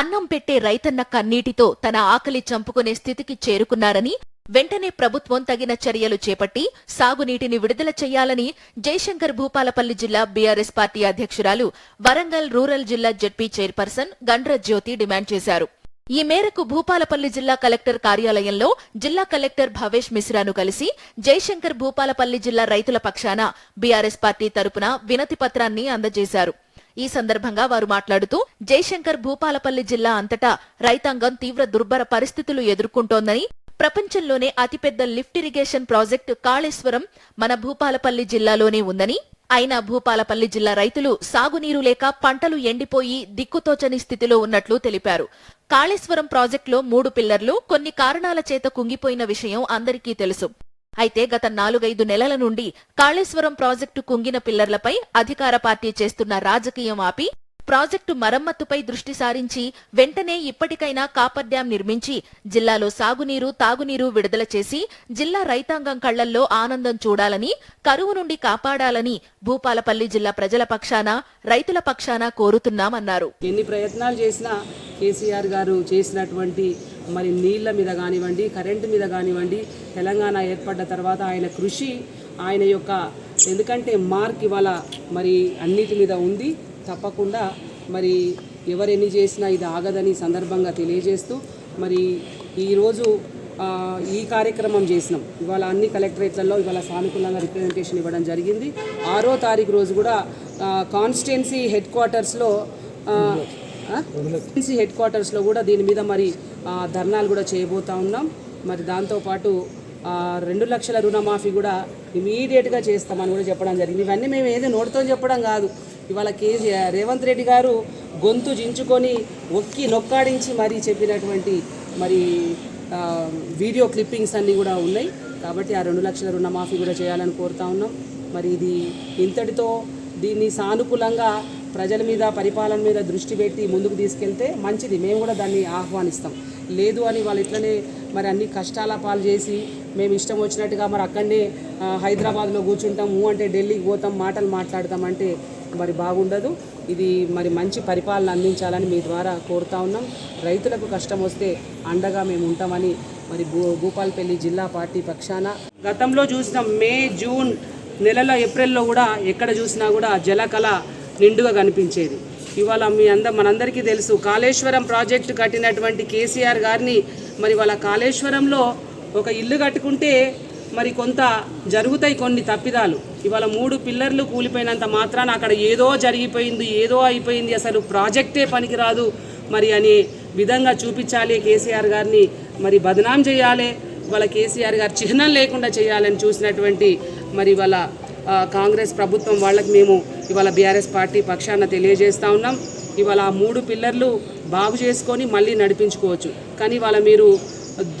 అన్నం పెట్టే రైతన్న కన్నీటితో తన ఆకలి చంపుకునే స్థితికి చేరుకున్నారని వెంటనే ప్రభుత్వం తగిన చర్యలు చేపట్టి సాగునీటిని విడుదల చేయాలని జయశంకర్ భూపాలపల్లి జిల్లా బీఆర్ఎస్ పార్టీ అధ్యక్షురాలు వరంగల్ రూరల్ జిల్లా ZP chairperson Gandra Jyothi demand చేశారు. ఈ మేరకు భూపాలపల్లి జిల్లా కలెక్టర్ కార్యాలయంలో జిల్లా కలెక్టర్ భవేష్ మిశ్రాను కలిసి జయశంకర్ భూపాలపల్లి జిల్లా రైతుల పక్షాన బీఆర్ఎస్ పార్టీ తరపున వినతి పత్రాన్ని అందజేశారు. ఈ సందర్భంగా వారు మాట్లాడుతూ జయశంకర్ భూపాలపల్లి జిల్లా అంతటా రైతాంగం తీవ్ర దుర్భర పరిస్థితులు ఎదుర్కొంటోందని ప్రపంచంలోనే అతిపెద్ద లిఫ్ట్ ఇరిగేషన్ ప్రాజెక్టు కాళేశ్వరం మన భూపాలపల్లి జిల్లాలోనే ఉందని అయినా భూపాలపల్లి జిల్లా రైతులు సాగునీరు లేక పంటలు ఎండిపోయి దిక్కుతోచని స్థితిలో ఉన్నట్లు తెలిపారు. కాళేశ్వరం ప్రాజెక్టులో మూడు పిల్లర్లు కొన్ని కారణాల చేత కుంగిపోయిన విషయం అందరికీ తెలుసు. అయితే గత నాలుగైదు నెలల నుండి కాళేశ్వరం ప్రాజెక్టు కుంగిన పిల్లర్లపై అధికార పార్టీ చేస్తున్న రాజకీయం ఆపి ప్రాజెక్టు మరమ్మతుపై దృష్టి సారించి వెంటనే ఇప్పటికైనా కాపర్ డ్యాం నిర్మించి జిల్లాలో సాగునీరు తాగునీరు విడుదల చేసి జిల్లా రైతాంగం కళ్ళల్లో ఆనందం చూడాలని కరువు నుండి కాపాడాలని భూపాలపల్లి జిల్లా ప్రజల పక్షాన రైతుల పక్షాన కోరుతున్నామన్నారు. ఎన్ని ప్రయత్నాలు చేసినా కేసీఆర్ గారు చేసినటువంటి మరి నీళ్ళ మీద కానివ్వండి కరెంటు మీద కానివ్వండి తెలంగాణ ఏర్పడ్డ తర్వాత ఆయన కృషి ఆయన యొక్క ఎందుకంటే మార్క్ ఇవాళ మరి అన్నిటి మీద ఉంది. తప్పకుండా మరి ఎవరు ఎన్ని చేసినా ఇది ఆగదని సందర్భంగా తెలియజేస్తూ మరి ఈరోజు ఈ కార్యక్రమం చేసినాం. ఇవాళ అన్ని కలెక్టరేట్లలో ఇవాళ సానుకూలంగా రిప్రజెంటేషన్ ఇవ్వడం జరిగింది. ఆరో తారీఖు రోజు కూడా కాన్స్టిట్యున్సీ హెడ్ క్వార్టర్స్లో ఎన్సీ హెడ్ క్వార్టర్స్లో కూడా దీని మీద మరి ధర్నాలు కూడా చేయబోతా ఉన్నాం. మరి దాంతోపాటు రెండు లక్షల రుణమాఫీ కూడా ఇమీడియట్గా చేస్తామని కూడా చెప్పడం జరిగింది. ఇవన్నీ మేము ఏదో నోటితో చెప్పడం కాదు. ఇవాళ కేజీ రేవంత్ రెడ్డి గారు గొంతు జించుకొని ఒక్కి నొక్కాడించి మరీ చెప్పినటువంటి మరి వీడియో క్లిప్పింగ్స్ అన్నీ కూడా ఉన్నాయి. కాబట్టి ఆ రెండు లక్షల రుణమాఫీ కూడా చేయాలని కోరుతా ఉన్నాం. మరి ఇది ఇంతటితో దీన్ని సానుకూలంగా ప్రజల మీద పరిపాలన మీద దృష్టి పెట్టి ముందుకు తీసుకెళ్తే మంచిది. మేము కూడా దాన్ని ఆహ్వానిస్తాం. లేదు అని వాళ్ళు ఇట్లనే మరి అన్ని కష్టాల పాలు చేసి మేము ఇష్టం వచ్చినట్టుగా మరి అక్కడనే హైదరాబాద్లో కూర్చుంటాం. అంటే ఢిల్లీకి పోతాం మాటలు మాట్లాడతాం అంటే మరి బాగుండదు. ఇది మరి మంచి పరిపాలన అందించాలని మీ ద్వారా కోరుతా ఉన్నాం. రైతులకు కష్టం వస్తే అండగా మేము ఉంటామని మరి భూ భూపాలపల్లి జిల్లా పార్టీ పక్షాన గతంలో చూసినాం. మే జూన్ నెలలో ఏప్రిల్లో కూడా ఎక్కడ చూసినా కూడా జలకళ నిండుగా కనిపించేది. ఇవాళ మీ అంద మనందరికీ తెలుసు కాళేశ్వరం ప్రాజెక్టు కట్టినటువంటి కేసీఆర్ గారిని మరి వాళ్ళ కాళేశ్వరంలో ఒక ఇల్లు కట్టుకుంటే మరి కొంత జరుగుతాయి కొన్ని తప్పిదాలు. ఇవాళ మూడు పిల్లర్లు కూలిపోయినంత మాత్రాన అక్కడ ఏదో జరిగిపోయింది ఏదో అయిపోయింది అసలు ప్రాజెక్టే పనికిరాదు మరి అనే విధంగా చూపించాలి కేసీఆర్ గారిని. మరి బదనాం చేయాలి వాళ్ళ కేసీఆర్ గారు చిహ్నం లేకుండా చేయాలని చూసినటువంటి మరి వాళ్ళ కాంగ్రెస్ ప్రభుత్వం వాళ్ళకి మేము ఇవాళ బీఆర్ఎస్ పార్టీ పక్షాన తెలియజేస్తా ఉన్నాం. ఇవాళ ఆ మూడు పిల్లర్లు బాగు చేసుకొని మళ్ళీ నడిపించుకోవచ్చు. కానీ వాళ్ళ మీరు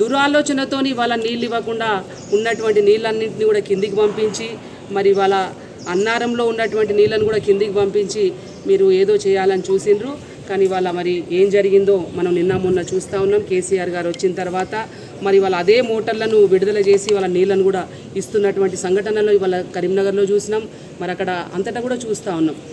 దురాలోచనతోని వాళ్ళ నీళ్ళు ఇవ్వకుండా ఉన్నటువంటి నీళ్ళన్నింటినీ కూడా కిందికి పంపించి మరి వాళ్ళ అన్నారంలో ఉన్నటువంటి నీళ్ళను కూడా కిందికి పంపించి మీరు ఏదో చేయాలని చూసిండ్రు. కానీ వాళ్ళ మరి ఏం జరిగిందో మనం నిన్న మొన్న చూస్తూ ఉన్నాం. కేసీఆర్ గారు వచ్చిన తర్వాత మరి వాళ్ళ అదే మోటార్లను విడుదల చేసి వాళ్ళ నీళ్ళను కూడా ఇస్తున్నటువంటి సంఘటనలు ఇవాళ కరీంనగర్లో చూసినాం. మరి అక్కడ అంతటా కూడా చూస్తూ ఉన్నాం.